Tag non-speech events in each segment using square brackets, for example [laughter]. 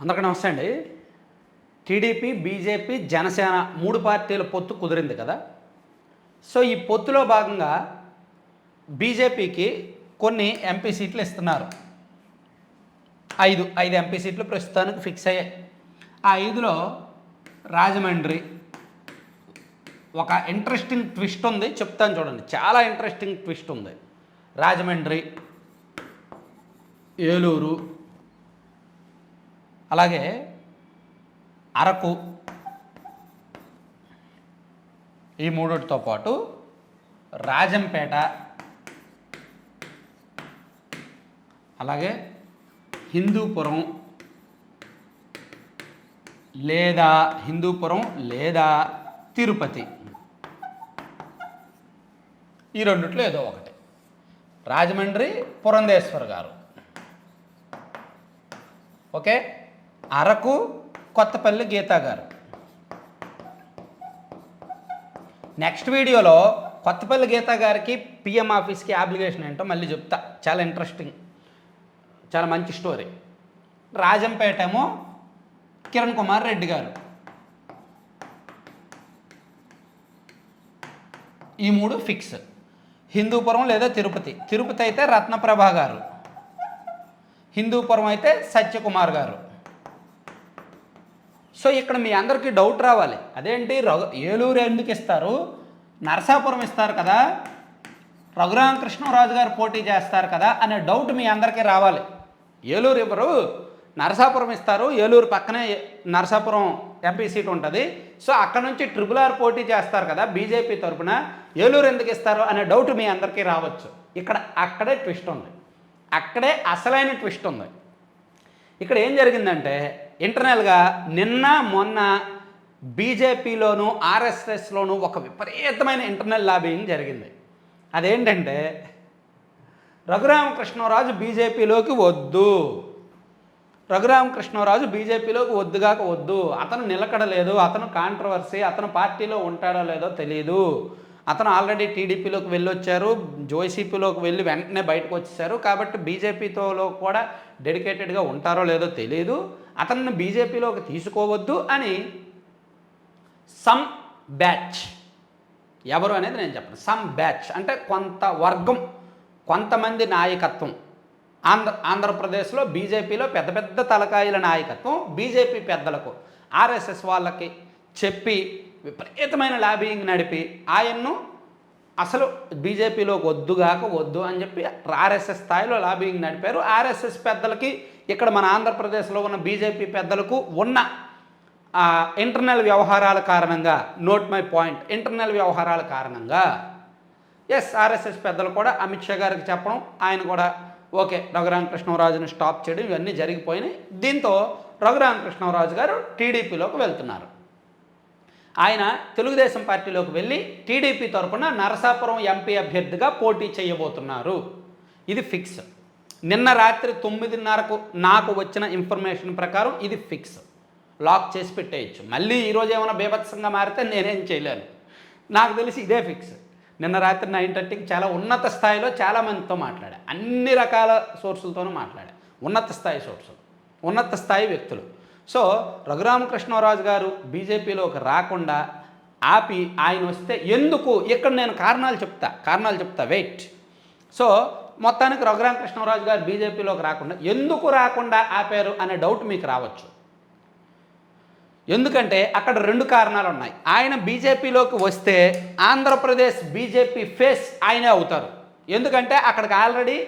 అందరికీ నమస్తే అండి. టీడీపీ బీజేపీ జనసేన మూడు పార్టీల పొత్తు కుదిరింది కదా. సో ఈ పొత్తులో భాగంగా బీజేపీకి కొన్ని ఎంపీ సీట్లు ఇస్తున్నారు. ఐదు ఐదు ఎంపీ సీట్లు ప్రస్తుతానికి ఫిక్స్ అయ్యాయి. ఆ ఐదులో రాజమండ్రి ఒక ఇంట్రెస్టింగ్ ట్విస్ట్ ఉంది. చెప్తాను చూడండి. చాలా ఇంట్రెస్టింగ్ ట్విస్ట్ ఉంది. రాజమండ్రి ఏలూరు అలాగే అరకు. ఈ మూడుతో పాటు రాజంపేట. అలాగే హిందూపురం. లేదా హిందూపురం లేదా తిరుపతి. ఈ రెండిట్లో ఏదో ఒకటి. రాజమండ్రి పురంధేశ్వర్ గారు. ఓకే? అరకు కొత్తపల్లి గీతా గారు. నెక్స్ట్ వీడియోలో కొత్తపల్లి గీతా గారికి పిఎం ఆఫీస్కి అప్లికేషన్ ఏంటో మళ్ళీ చెప్తా. చాలా ఇంట్రెస్టింగ్. చాలా మంచి స్టోరీ. రాజంపేట ఏమో కిరణ్ కుమార్ రెడ్డి గారు. ఈ మూడు ఫిక్స్. హిందూపురం లేదా తిరుపతి. తిరుపతి అయితే రత్నప్రభా గారు. హిందూపురం అయితే సత్యకుమార్ గారు. సో ఇక్కడ మీ అందరికీ డౌట్ రావాలి. అదేంటి? రఘు ఏలూరు ఎందుకు ఇస్తారు? నరసాపురం ఇస్తారు కదా. రఘురామ కృష్ణరాజు గారు పోటీ చేస్తారు కదా అనే డౌట్ మీ అందరికీ రావాలి. ఏలూరు ఇవ్వరు నరసాపురం ఇస్తారు. ఏలూరు పక్కనే నరసాపురం ఎంపీ సీట్ ఉంటుంది. సో అక్కడ నుంచి ట్రిపుల్ ఆర్ పోటీ చేస్తారు కదా బీజేపీ తరపున. ఏలూరు ఎందుకు ఇస్తారు అనే డౌట్ మీ అందరికీ రావచ్చు. ఇక్కడ అక్కడే ట్విస్ట్ ఉంది. అక్కడే అసలైన ట్విస్ట్ ఉంది. ఇక్కడ ఏం జరిగిందంటే ఇంటర్నల్గా నిన్న మొన్న బీజేపీలోను ఆర్ఎస్ఎస్లోను ఒక విపరీతమైన ఇంటర్నల్ లాబింగ్ జరిగింది. అదేంటంటే రఘురామకృష్ణరాజు బీజేపీలోకి వద్దు. రఘురామకృష్ణరాజు బీజేపీలోకి వద్దుగాక వద్దు. అతను నిలకడలేదు అతను కాంట్రవర్సీ అతను పార్టీలో ఉంటాడో లేదో తెలియదు అతను ఆల్రెడీ టీడీపీలోకి వెళ్ళొచ్చారు జోసీపీలోకి వెళ్ళి వెంటనే బయటకు వచ్చేసారు. కాబట్టి బీజేపీతోలో కూడా డెడికేటెడ్గా ఉంటారో లేదో తెలియదు అతన్ని బీజేపీలోకి తీసుకోవద్దు అని సమ్ బ్యాచ్. ఎవరు అనేది నేను చెప్పను. సమ్ బ్యాచ్ అంటే కొంత వర్గం కొంతమంది నాయకత్వం. ఆంధ్ర ఆంధ్రప్రదేశ్లో బీజేపీలో పెద్ద పెద్ద తలకాయల నాయకత్వం బీజేపీ పెద్దలకు. ఆర్ఎస్ఎస్ వాళ్ళకి చెప్పి విపరీతమైన లాబింగ్ నడిపి ఆయన్ను అసలు బీజేపీలోకి వద్దుగాక వద్దు అని చెప్పి ఆర్ఎస్ఎస్ స్థాయిలో లాబింగ్ నడిపారు. ఆర్ఎస్ఎస్ పెద్దలకి ఇక్కడ మన ఆంధ్రప్రదేశ్లో ఉన్న బీజేపీ పెద్దలకు ఉన్న ఆ, ఇంటర్నల్ వ్యవహారాల కారణంగా నోట్ మై పాయింట్ ఇంటర్నల్ వ్యవహారాల కారణంగా ఎస్ ఆర్ఎస్ఎస్ పెద్దలు కూడా అమిత్ షా గారికి చెప్పడం ఆయన కూడా ఓకే రఘురామకృష్ణరాజుని స్టాప్ చేయడం ఇవన్నీ జరిగిపోయినాయి. దీంతో రఘురామకృష్ణరాజు గారు టీడీపీలోకి వెళ్తున్నారు. ఆయన తెలుగుదేశం పార్టీలోకి వెళ్ళి టీడీపీ తరపున నరసాపురం ఎంపీ అభ్యర్థిగా పోటీ చేయబోతున్నారు. ఇది ఫిక్స్. నిన్న రాత్రి తొమ్మిదిన్నరకు నాకు వచ్చిన ఇన్ఫర్మేషన్ ప్రకారం ఇది ఫిక్స్. లాక్ చేసి పెట్టేయచ్చు. మళ్ళీ ఈరోజు ఏమైనా బీభత్సంగా మారితే నేనేం చేయలేను. నాకు తెలిసి ఇదే ఫిక్స్. నిన్న రాత్రి నైన్ థర్టీకి చాలా ఉన్నత స్థాయిలో చాలామందితో మాట్లాడా. అన్ని రకాల సోర్సులతోనూ మాట్లాడా. ఉన్నత స్థాయి సోర్సులు. ఉన్నత స్థాయి వ్యక్తులు. సో రఘురామకృష్ణరాజు గారు బీజేపీలోకి రాకుండా ఆపి ఆయన వస్తే ఎందుకు? ఇక్కడ నేను కారణాలు చెప్తా కారణాలు చెప్తా వెయిట్. సో మొత్తానికి రఘురామకృష్ణరాజు గారు బీజేపీలోకి రాకుండా ఎందుకు రాకుండా ఆపారు అనే డౌట్ మీకు రావచ్చు. ఎందుకంటే అక్కడ రెండు కారణాలు ఉన్నాయి. ఆయన బీజేపీలోకి వస్తే ఆంధ్రప్రదేశ్ బీజేపీ ఫేస్ ఆయనే అవుతారు. ఎందుకంటే అక్కడికి ఆల్రెడీ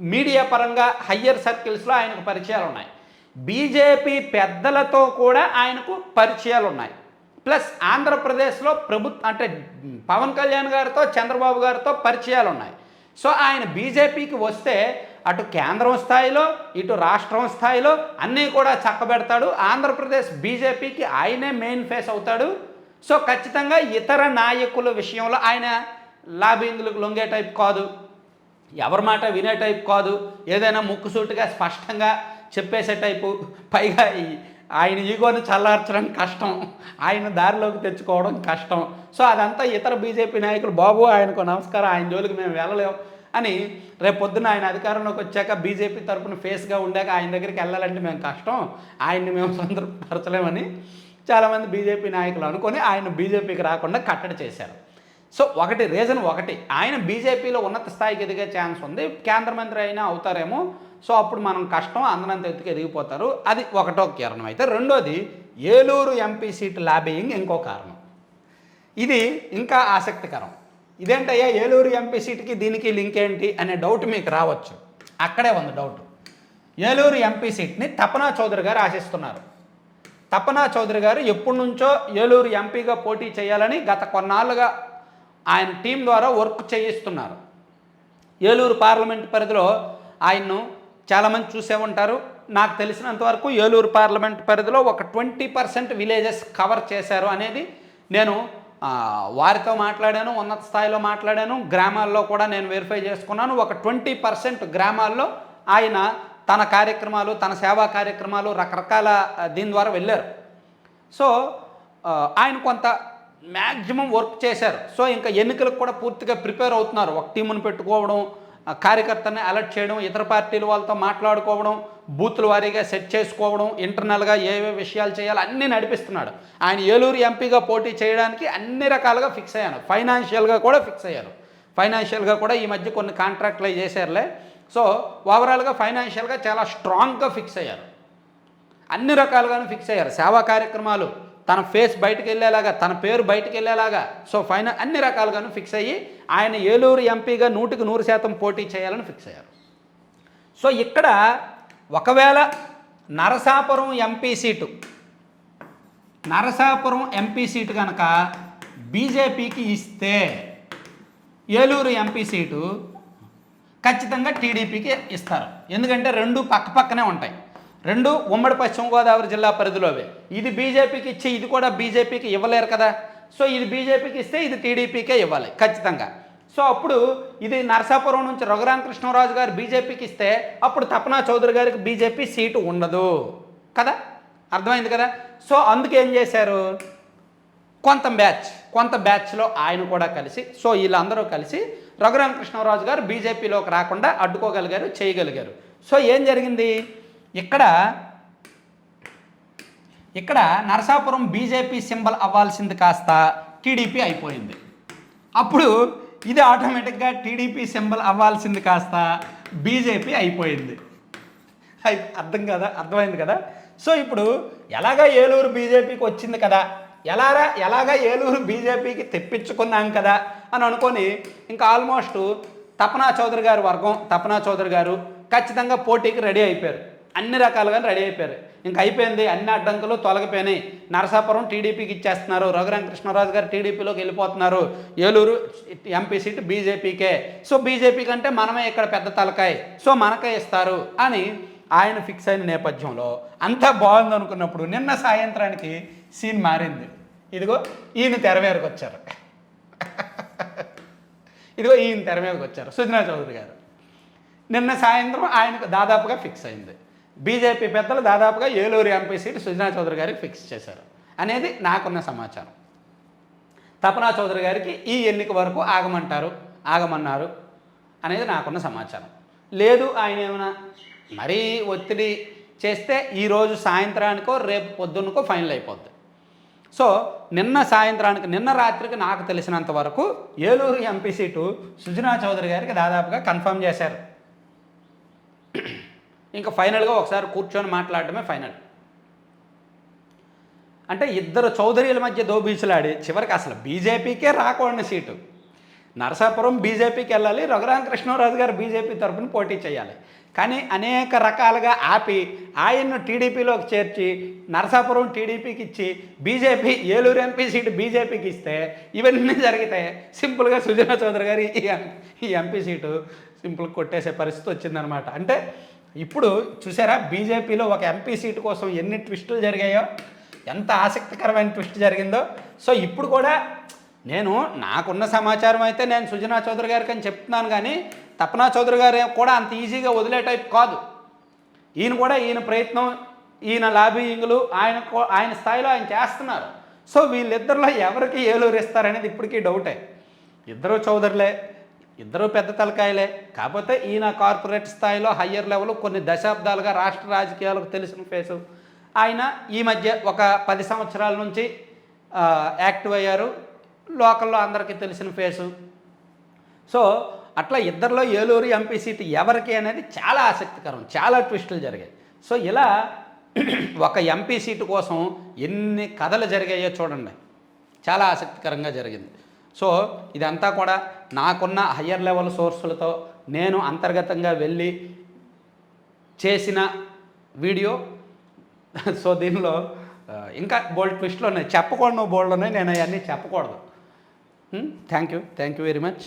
మీడియా పరంగా హయ్యర్ సర్కిల్స్లో ఆయనకు పరిచయాలు ఉన్నాయి. బీజేపీ పెద్దలతో కూడా ఆయనకు పరిచయాలు ఉన్నాయి ప్లస్ ఆంధ్రప్రదేశ్లో ప్రభుత్వ అంటే పవన్ కళ్యాణ్ గారితో చంద్రబాబు గారితో పరిచయాలు ఉన్నాయి సో ఆయన బీజేపీకి వస్తే అటు కేంద్రం స్థాయిలో ఇటు రాష్ట్రం స్థాయిలో అన్నీ కూడా చక్కబెడతాడు. ఆంధ్రప్రదేశ్ బీజేపీకి ఆయనే మెయిన్ ఫేస్ అవుతాడు. సో ఖచ్చితంగా ఇతర నాయకుల విషయంలో ఆయన లాబింగ్లకు లొంగే టైప్ కాదు. ఎవరి మాట వినే టైప్ కాదు. ఏదైనా ముక్కుసూటిగా స్పష్టంగా చెప్పేసే టైపు. పైగా ఆయన ఈగోని చల్లార్చడం కష్టం. ఆయన దారిలోకి తెచ్చుకోవడం కష్టం. సో అదంతా ఇతర బీజేపీ నాయకులు బాబు ఆయనకు నమస్కారం ఆయన జోలికి మేము వెళ్ళలేం అని రేపు పొద్దున ఆయన అధికారంలోకి వచ్చాక బీజేపీ తరఫున ఫేస్గా ఉండాక ఆయన దగ్గరికి వెళ్ళాలంటే మేము కష్టం. ఆయన్ని మేము సంతృప్తిపరచలేమని చాలామంది బీజేపీ నాయకులు అనుకొని ఆయన బీజేపీకి రాకుండా కట్టడి చేశారు. సో ఒకటి రీజన్ ఒకటి. ఆయన బీజేపీలో ఉన్నత స్థాయికి ఎదిగే ఛాన్స్ ఉంది. కేంద్ర మంత్రి అయినా అవుతారేమో. సో అప్పుడు మనం కష్టం అందనంత ఎత్తుకు ఎదిగిపోతారు. అది ఒకటో కారణం అయితే. రెండోది ఏలూరు ఎంపీ సీట్ లాబియింగ్ ఇంకో కారణం. ఇది ఇంకా ఆసక్తికరం. ఇదేంటయ్యా ఏలూరు ఎంపీ సీట్కి దీనికి లింక్ ఏంటి అనే డౌట్ మీకు రావచ్చు. అక్కడే ఉంది డౌట్. ఏలూరు ఎంపీ సీట్ని తపనా చౌదరి గారు ఆశిస్తున్నారు. తపనా చౌదరి గారు ఎప్పటి నుంచో ఏలూరు ఎంపీగా పోటీ చేయాలని గత కొన్నాళ్ళుగా ఆయన టీం ద్వారా వర్క్ చేయిస్తున్నారు. ఏలూరు పార్లమెంట్ పరిధిలో ఆయన్ను చాలామంది చూసే ఉంటారు. నాకు తెలిసినంతవరకు ఏలూరు పార్లమెంట్ పరిధిలో ఒక ట్వంటీ పర్సెంట్ విలేజెస్ కవర్ చేశారు అనేది నేను వారితో మాట్లాడాను ఉన్నత స్థాయిలో మాట్లాడాను గ్రామాల్లో కూడా నేను వెరిఫై చేసుకున్నాను. ఒక ట్వంటీ పర్సెంట్ గ్రామాల్లో ఆయన తన కార్యక్రమాలు తన సేవా కార్యక్రమాలు రకరకాల దీని ద్వారా వెళ్ళారు. సో ఆయన కొంత మ్యాక్సిమం వర్క్ చేశారు. సో ఇంకా ఎన్నికలకు కూడా పూర్తిగా ప్రిపేర్ అవుతున్నారు. ఒక టీమును పెట్టుకోవడం కార్యకర్తని అలర్ట్ చేయడం ఇతర పార్టీల వాళ్ళతో మాట్లాడుకోవడం బూతుల వారీగా సెట్ చేసుకోవడం ఇంటర్నల్గా ఏవే విషయాలు చేయాలో అన్నీ నడిపిస్తున్నాడు. ఆయన ఏలూరు ఎంపీగా పోటీ చేయడానికి అన్ని రకాలుగా ఫిక్స్ అయ్యాను. ఫైనాన్షియల్గా కూడా ఫిక్స్ అయ్యారు ఫైనాన్షియల్గా కూడా ఈ మధ్య కొన్ని కాంట్రాక్ట్లు చేశారులే. సో ఓవరాల్గా ఫైనాన్షియల్గా చాలా స్ట్రాంగ్గా ఫిక్స్ అయ్యారు. అన్ని రకాలుగాను ఫిక్స్ అయ్యారు. సేవా కార్యక్రమాలు తన ఫేస్ బయటకు వెళ్ళేలాగా తన పేరు బయటకు వెళ్ళేలాగా సో ఫైన అన్ని రకాలుగాను ఫిక్స్ అయ్యి ఆయన ఏలూరు ఎంపీగా నూటికి నూరు శాతం పోటీ చేయాలని ఫిక్స్ అయ్యారు. సో ఇక్కడ ఒకవేళ Narasapuram MP seat Narasapuram MP seat కనుక బీజేపీకి ఇస్తే ఏలూరు ఎంపీ సీటు ఖచ్చితంగా టీడీపీకి ఇస్తారు. ఎందుకంటే రెండు పక్క పక్కనే ఉంటాయి. రెండు ఉమ్మడి పశ్చిమ గోదావరి జిల్లా పరిధిలోవే. ఇది బీజేపీకి ఇచ్చి ఇది కూడా బీజేపీకి ఇవ్వలేరు కదా. సో ఇది బీజేపీకి ఇస్తే ఇది టీడీపీకే ఇవ్వాలి ఖచ్చితంగా. సో అప్పుడు ఇది నరసాపురం నుంచి రఘురామకృష్ణరాజు గారు బీజేపీకి ఇస్తే అప్పుడు తపనా చౌదరి గారికి బీజేపీ సీటు ఉండదు కదా? అర్థమైంది కదా? సో అందుకేం చేశారు? కొంత బ్యాచ్ కొంత బ్యాచ్లో ఆయన కూడా కలిసి సో వీళ్ళందరూ కలిసి రఘురామకృష్ణరాజు గారు బీజేపీలోకి రాకుండా అడ్డుకోగలిగారు చేయగలిగారు. సో ఏం జరిగింది? ఇక్కడ ఇక్కడ నరసాపురం బీజేపీ సింబల్ అవ్వాల్సింది కాస్త టీడీపీ అయిపోయింది. అప్పుడు ఇది ఆటోమేటిక్గా టీడీపీ సింబల్ అవ్వాల్సింది కాస్త బీజేపీ అయిపోయింది. అయి అర్థం కదా అర్థమైంది కదా? సో ఇప్పుడు ఎలాగా ఏలూరు బీజేపీకి వచ్చింది కదా? ఎలారా ఎలాగా ఏలూరు బీజేపీకి తెప్పించుకున్నాం కదా? అని అనుకొని ఇంకా ఆల్మోస్ట్ తపనా చౌదరి గారి వర్గం తపనా చౌదరి గారు ఖచ్చితంగా పోటీకి రెడీ అయిపోయారు. అన్ని రకాలుగా రెడీ అయిపోయారు. ఇంకా అయిపోయింది అన్ని అడ్డంకులు తొలగిపోయినాయి. నరసాపురం టీడీపీకి ఇచ్చేస్తున్నారు. రఘురామకృష్ణరాజు గారు టీడీపీలోకి వెళ్ళిపోతున్నారు. ఏలూరు ఎంపీ సీట్ బీజేపీకే. సో బీజేపీ కంటే మనమే ఇక్కడ పెద్ద తలకాయ. సో మనకే ఇస్తారు అని ఆయన ఫిక్స్ అయిన నేపథ్యంలో అంతా బాగుంది అనుకున్నప్పుడు నిన్న సాయంత్రానికి సీన్ మారింది. ఇదిగో ఈయన తెర మీదకి వచ్చారు. [laughs] ఇదిగో ఈయన తెర మీదకి వచ్చారు. సుజనా చౌదరి గారు. నిన్న సాయంత్రం ఆయనకు దాదాపుగా ఫిక్స్ అయింది. బీజేపీ పెద్దలు దాదాపుగా ఏలూరు ఎంపీ సీటు సుజనా చౌదరి గారికి ఫిక్స్ చేశారు. అనేది నాకున్న సమాచారం. తపనా చౌదరి గారికి ఈ ఎన్నిక వరకు ఆగమంటారు ఆగమన్నారు అనేది నాకున్న సమాచారం. లేదు ఆయన ఏమైనా మరీ ఒత్తిడి చేస్తే ఈరోజు సాయంత్రానికో రేపు పొద్దున్నకో ఫైనల్ అయిపోద్ది. సో నిన్న సాయంత్రానికి నిన్న రాత్రికి నాకు తెలిసినంత వరకు ఏలూరు ఎంపీ సీటు సుజనా చౌదరి గారికి దాదాపుగా కన్ఫర్మ్ చేశారు. ఇంకా ఫైనల్గా ఒకసారి కూర్చొని మాట్లాడటమే ఫైనల్. అంటే ఇద్దరు చౌదరీల మధ్య దోబీచులాడి చివరికి అసలు బీజేపీకే రాకూడని సీటు. నరసాపురం బీజేపీకి వెళ్ళాలి రఘురామకృష్ణరాజు గారు బీజేపీ తరఫున పోటీ చేయాలి. కానీ అనేక రకాలుగా ఆపి ఆయన్ను టీడీపీలోకి చేర్చి నరసాపురం టీడీపీకి ఇచ్చి బీజేపీ ఏలూరు ఎంపీ సీటు బీజేపీకి ఇస్తే ఇవన్నీ జరిగితే సింపుల్గా సుజనా చౌదరి గారి ఈ ఎంపీ సీటు సింపుల్ కొట్టేసే పరిస్థితి వచ్చిందనమాట అంటే ఇప్పుడు చూసారా బీజేపీలో ఒక ఎంపీ సీటు కోసం ఎన్ని ట్విస్టులు జరిగాయో ఎంత ఆసక్తికరమైన ట్విస్ట్ జరిగిందో. సో ఇప్పుడు కూడా నేను నాకున్న సమాచారం అయితే నేను సుజనా చౌదరి గారికి అని చెప్తున్నాను కానీ తపనా చౌదరి గారు కూడా అంత ఈజీగా వదిలే టైప్ కాదు. ఈయన కూడా ఈయన ప్రయత్నం ఈయన లాబియింగ్లు ఆయన ఆయన స్థాయిలో ఆయన చేస్తున్నారు. సో వీళ్ళిద్దరిలో ఎవరికి ఏలూరు ఇస్తారనేది ఇప్పటికీ డౌటే. ఇద్దరు చౌదరులే. ఇద్దరు పెద్ద తలకాయలే. కాకపోతే ఈయన కార్పొరేట్ స్థాయిలో హయ్యర్ లెవెల్ కొన్ని దశాబ్దాలుగా రాష్ట్ర రాజకీయాలకు తెలిసిన ఫేసు ఆయన ఈ మధ్య ఒక పది సంవత్సరాల నుంచి యాక్టివ్ అయ్యారు. లోకల్లో అందరికీ తెలిసిన ఫేసు సో అట్లా ఇద్దరిలో ఏలూరు ఎంపీ సీట్ ఎవరికి అనేది చాలా ఆసక్తికరం చాలా ట్విస్టులు జరిగాయి. సో ఇలా ఒక ఎంపీ సీటు కోసం ఎన్ని కథలు జరిగాయో చూడండి. చాలా ఆసక్తికరంగా జరిగింది. సో ఇదంతా కూడా నాకున్న హయ్యర్ లెవెల్ సోర్సులతో నేను అంతర్గతంగా వెళ్ళి చేసిన వీడియో. [laughs] సో దీనిలో ఇంకా బోల్డ్ ట్విస్ట్లో ఉన్నాయి. చెప్పకూడదు బోల్డ్ ఉన్నాయి నేను అవన్నీ చెప్పకూడదు. Thank you thank you very much